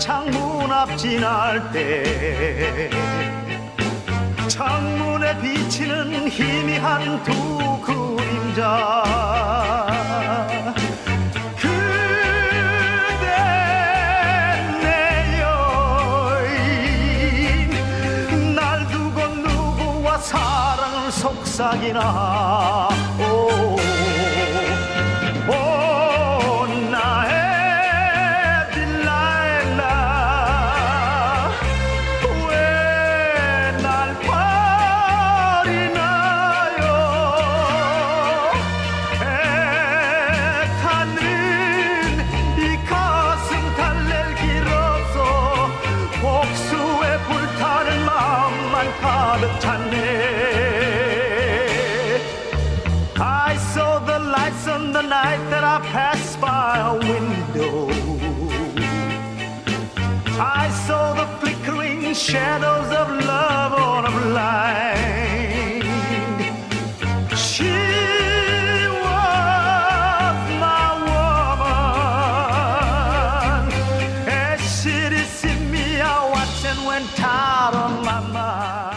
창문 앞 지날 때 창문에 비치는 희미한 두 그림자 그대 내 여인 날 두고 누구와 사랑을 속삭이나 lights on the night that I passed by a window. I saw the flickering shadows of love on a blind. She was my woman. As she deceived me, I watched and went my mind.